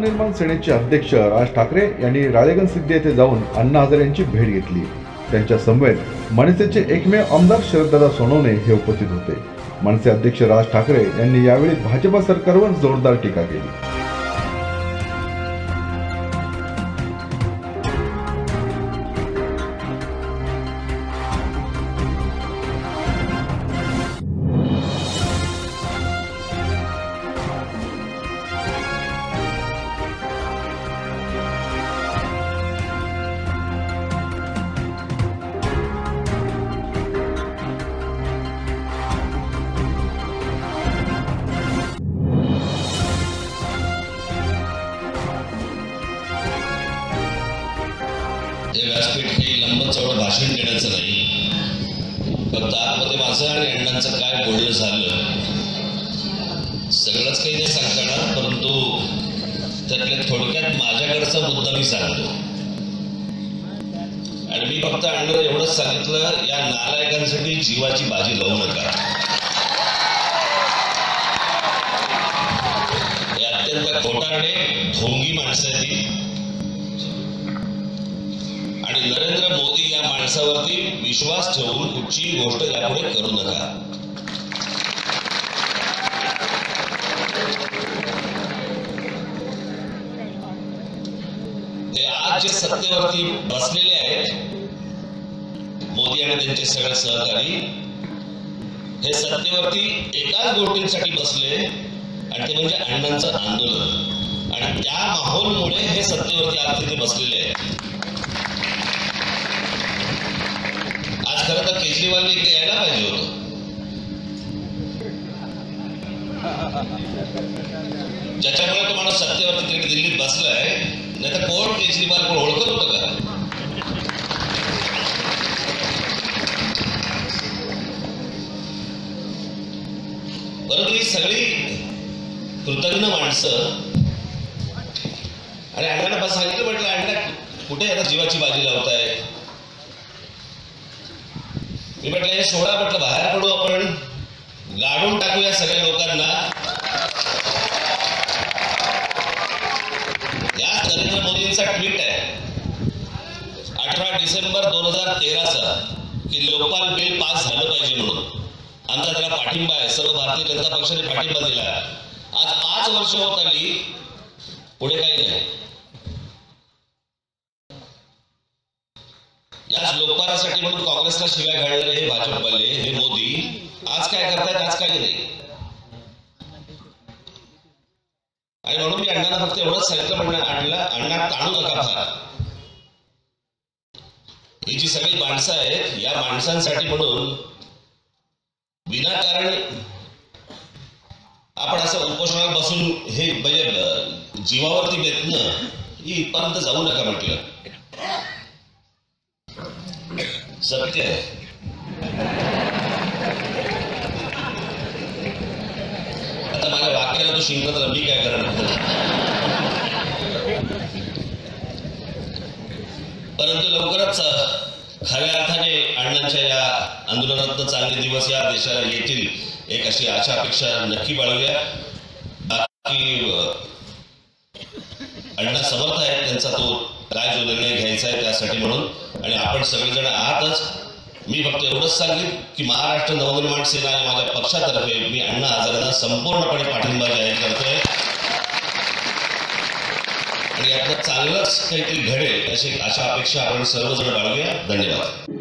नवनिर्माण सेनेचे अध्यक्ष राज ठाकरे यांनी राळेगण सिद्धी येथे जाऊन अण्णा हजारे यांची भेट घेतली. त्यांच्या समवेत मनसेचे एकमेव आमदार शरददादा सोनवणे हे उपस्थित होते. मनसे अध्यक्ष राज ठाकरे यांनी यावेळी भाजपा सरकारवर जोरदार टीका केली. भाषण देण्याचं नाही. फक्त आतमध्ये माझं आणि अण्णांचं काय बोलणं झालं सगळंच काही नाही सांगता येणार परंतु त्यातल्या थोडक्यात माझ्याकडचा मुद्दा मी सांगतो. आणि मी फक्त अण्णाला एवढंच सांगितलं या नालायकांसाठी जीवाची बाजी लावू नका. हे अत्यंत खोटारडे ढोंगी माणसं माणसावरती विश्वास ठेवून कुठचीही गोष्ट यापुढे करू नका. ते आज जे सत्तेवरती बसलेले आहेत मोदी आणि त्यांचे सगळे सहकारी हे सत्तेवरती एकाच गोष्टींसाठी बसले आणि ते म्हणजे अण्णांचं आंदोलन. आणि त्या माहोलमुळे हे सत्तेवरती आज तिथे बसलेले आहेत आज खरं तर केजरीवाल इकडे यायला पाहिजे होतं. ज्याच्यामुळे तो सत्तेवरती तिकडे दिल्लीत बसलाय नाही तर कोण केजरीवाल कोण ओळखत होतं का? परंतु ही सगळी कृतज्ञ माणसं आणि अण्णाला बस सांगितलं म्हटलं अण्णा कुठे आता जीवाची बाजी लावताय? मी म्हटलं हे सोडा म्हटलं बाहेर पडू आपण. गाडून टाकूया सगळ्या लोकांना. या नरेंद्र मोदींचा ट्विट आहे. अठरा डिसेंबर दोन हजार तेराचा की लोकपाल बिल पास झालं पाहिजे म्हणून. आमचा त्याला पाठिंबा आहे. सर्व भारतीय जनता पक्षाने पाठिंबा दिला आज पाच वर्ष होत आली. पुढे काही नाही. याच लोकपालासाठी म्हणून काँग्रेसला शिवाय घालणारे हे भाजपवाले हे मोदी आज काय करतायत आज काही नाही. आणि म्हणून मी अण्णांना फक्त एवढंच सांगितलं म्हणणं अण्णा अण्णा ताणू नका फार ही जी सगळी माणसं आहेत या माणसांसाठी म्हणून विनाकारण आपण असं उपोषणाला बसून हे म्हणजे जीवावरती बेतणं ही इथपर्यंत जाऊ नका म्हटलं. सत्य आहे आता माझ्या वाक्याला तो शिंकत तर मी काय करणार परंतु लवकरच खऱ्या अर्थाने अण्णांच्या या आंदोलनात चांगले दिवस या देशाला येतील एक अशी आशा अपेक्षा नक्की बाळगूया बाकी अण्णा समर्थ आहेत त्यांचा तो काय जो निर्णय घ्यायचा आहे त्यासाठी म्हणून. आणि आपण सगळेजण आहातच. मी फक्त एवढंच सांगेन की महाराष्ट्र नवनिर्माण सेना या माझ्या पक्षातर्फे मी अण्णा हजारांना संपूर्णपणे पाठिंबा जाहीर करतोय. आणि यातलं चांगलंच काहीतरी घडेल अशी आशा अपेक्षा आपण सर्वजण बाळगूया. धन्यवाद.